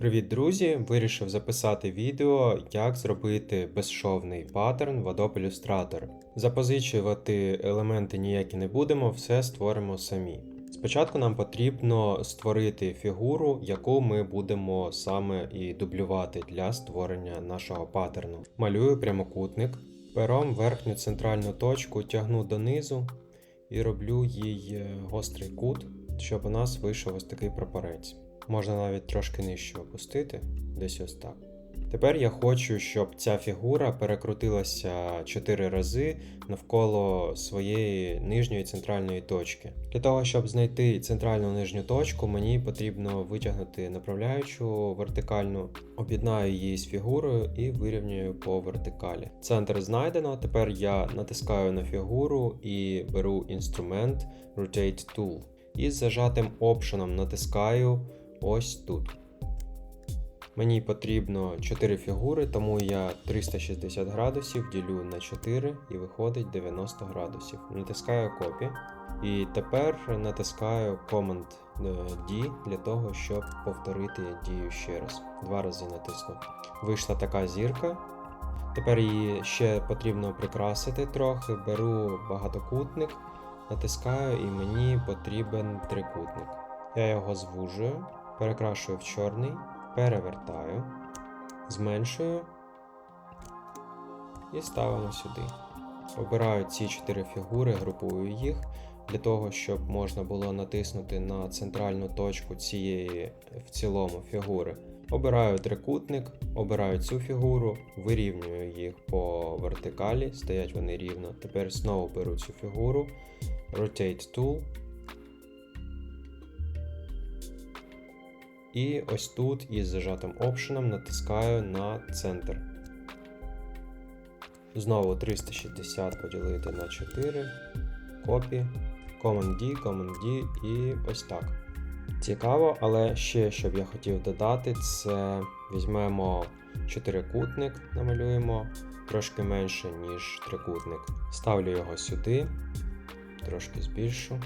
Привіт, друзі! Вирішив записати відео, як зробити безшовний паттерн в Adobe Illustrator. Запозичувати елементи ніякі не будемо, все створимо самі. Спочатку нам потрібно створити фігуру, яку ми будемо саме і дублювати для створення нашого паттерну. Малюю прямокутник, пером верхню центральну точку тягну донизу і роблю їй гострий кут, щоб у нас вийшов ось такий прапорець. Можна навіть трошки нижче опустити, десь ось так. Тепер я хочу, щоб ця фігура перекрутилася 4 рази навколо своєї нижньої центральної точки. Для того, щоб знайти центральну нижню точку, мені потрібно витягнути направляючу вертикальну, об'єднаю її з фігурою і вирівнюю по вертикалі. Центр знайдено. Тепер я натискаю на фігуру і беру інструмент Rotate Tool. І з зажатим опшеном натискаю ось тут. Мені потрібно 4 фігури, тому я 360 градусів ділю на 4 і виходить 90 градусів. Натискаю копі. І тепер натискаю Command е, D для того, щоб повторити дію ще раз. Два рази натисну. Вийшла така зірка. Тепер її ще потрібно прикрасити трохи. Беру багатокутник, натискаю і мені потрібен трикутник. Я його звужую, перекрашую в чорний перевертаю, зменшую і ставимо сюди. Обираю ці чотири фігури, групую їх для того, щоб можна було натиснути на центральну точку цієї в цілому фігури. Обираю трикутник, обираю цю фігуру, вирівнюю їх по вертикалі, стоять вони рівно. Тепер знову беру цю фігуру, Rotate Tool, І ось тут із зажатим опшеном натискаю на центр. Знову 360 поділити на 4. Копі, Command D, Command D і ось так. Цікаво, але ще що б я хотів додати, це візьмемо чотирикутник, намалюємо трошки менше, ніж трикутник. Ставлю його сюди, трошки збільшу.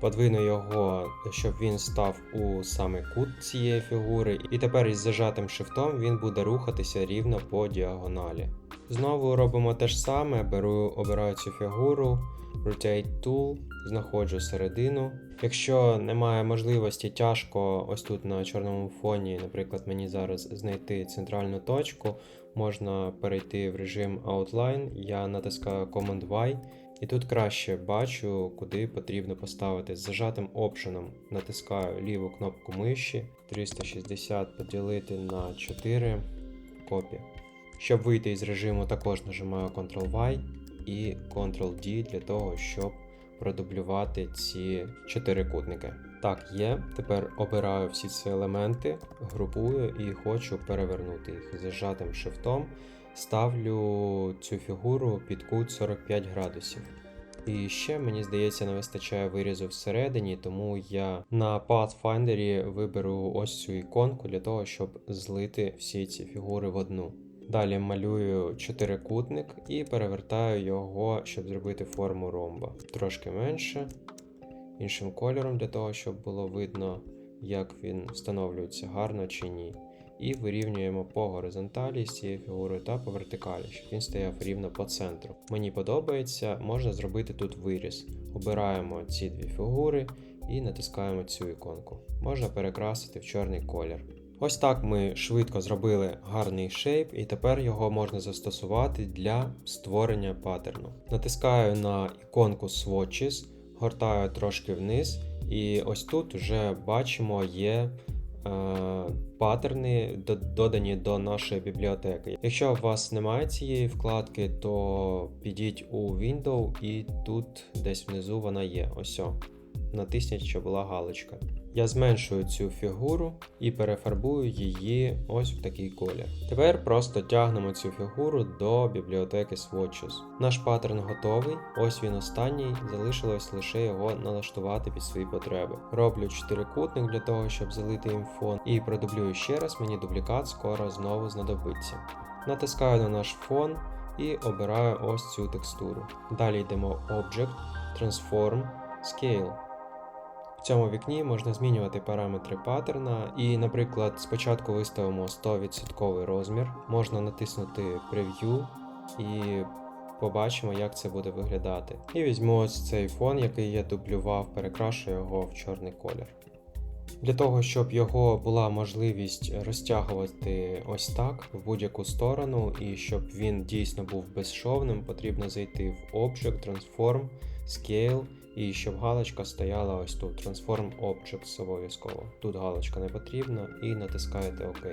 Подвину його, щоб він став у самий кут цієї фігури, і тепер із зажатим шифтом він буде рухатися рівно по діагоналі. Знову робимо те ж саме, беру, обираю цю фігуру, Rotate Tool, знаходжу середину. Якщо немає можливості тяжко ось тут на чорному фоні, наприклад, мені зараз знайти центральну точку, можна перейти в режим Outline, я натискаю Command Y. І тут краще бачу, куди потрібно поставити. З зажатим опшеном натискаю ліву кнопку миші 360 поділити на 4 копі. Щоб вийти із режиму, також нажимаю Ctrl-Y і Ctrl-D для того, щоб продублювати ці 4 кутники. Так, є. Тепер обираю всі ці елементи, групую і хочу перевернути їх. Зажатим шифтом ставлю цю фігуру під кут 45 градусів. І ще, мені здається, не вистачає вирізу всередині, тому я на Pathfinder виберу ось цю іконку для того, щоб злити всі ці фігури в одну. Далі малюю чотирикутник і перевертаю його, щоб зробити форму ромба. Трошки менше, іншим кольором, для того, щоб було видно, як він встановлюється гарно чи ні і вирівнюємо по горизонталі з цією фігурою та по вертикалі, щоб він стояв рівно по центру. Мені подобається, можна зробити тут виріз. Обираємо ці дві фігури і натискаємо цю іконку. Можна перекрасити в чорний колір. Ось так ми швидко зробили гарний шейп, і тепер його можна застосувати для створення паттерну. Натискаю на іконку Swatches, гортаю трошки вниз, і ось тут вже бачимо є паттерни додані до нашої бібліотеки. Якщо у вас немає цієї вкладки, то підіть у Windows і тут десь внизу вона є. Ось. Натисніть, щоб була галочка. Я зменшую цю фігуру і перефарбую її ось в такий колір. Тепер просто тягнемо цю фігуру до бібліотеки Swatches. Наш паттерн готовий, ось він останній, залишилось лише його налаштувати під свої потреби. Роблю чотирикутник для того, щоб залити їм фон, і продублюю ще раз, мені дублікат скоро знову знадобиться. Натискаю на наш фон і обираю ось цю текстуру. Далі йдемо Object, Transform, Scale. В цьому вікні можна змінювати параметри паттерна, і, наприклад, спочатку виставимо 100% розмір, можна натиснути Preview і побачимо, як це буде виглядати. І візьму ось цей фон, який я дублював, перекрашу його в чорний колір. Для того, щоб його була можливість розтягувати ось так в будь-яку сторону, і щоб він дійсно був безшовним, потрібно зайти в Object, Transform, Scale, і щоб галочка стояла ось тут. Transform Objects обов'язково. Тут галочка не потрібна і натискаєте ОК.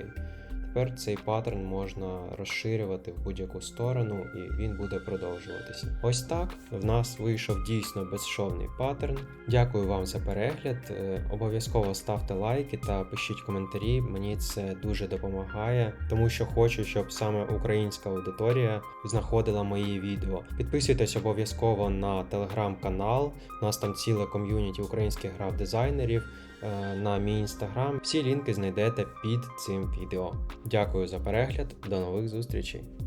Тепер цей паттерн можна розширювати в будь-яку сторону, і він буде продовжуватися. Ось так в нас вийшов дійсно безшовний паттерн. Дякую вам за перегляд. Е, Обов'язково ставте лайки та пишіть коментарі. Мені це дуже допомагає, тому що хочу, щоб саме українська аудиторія знаходила мої відео. Підписуйтесь обов'язково на телеграм-канал. У нас там ціле ком'юніті українських грав дизайнерів е, на мій інстаграм. Всі лінки знайдете під цим відео. Дякую за перегляд, до нових зустрічей!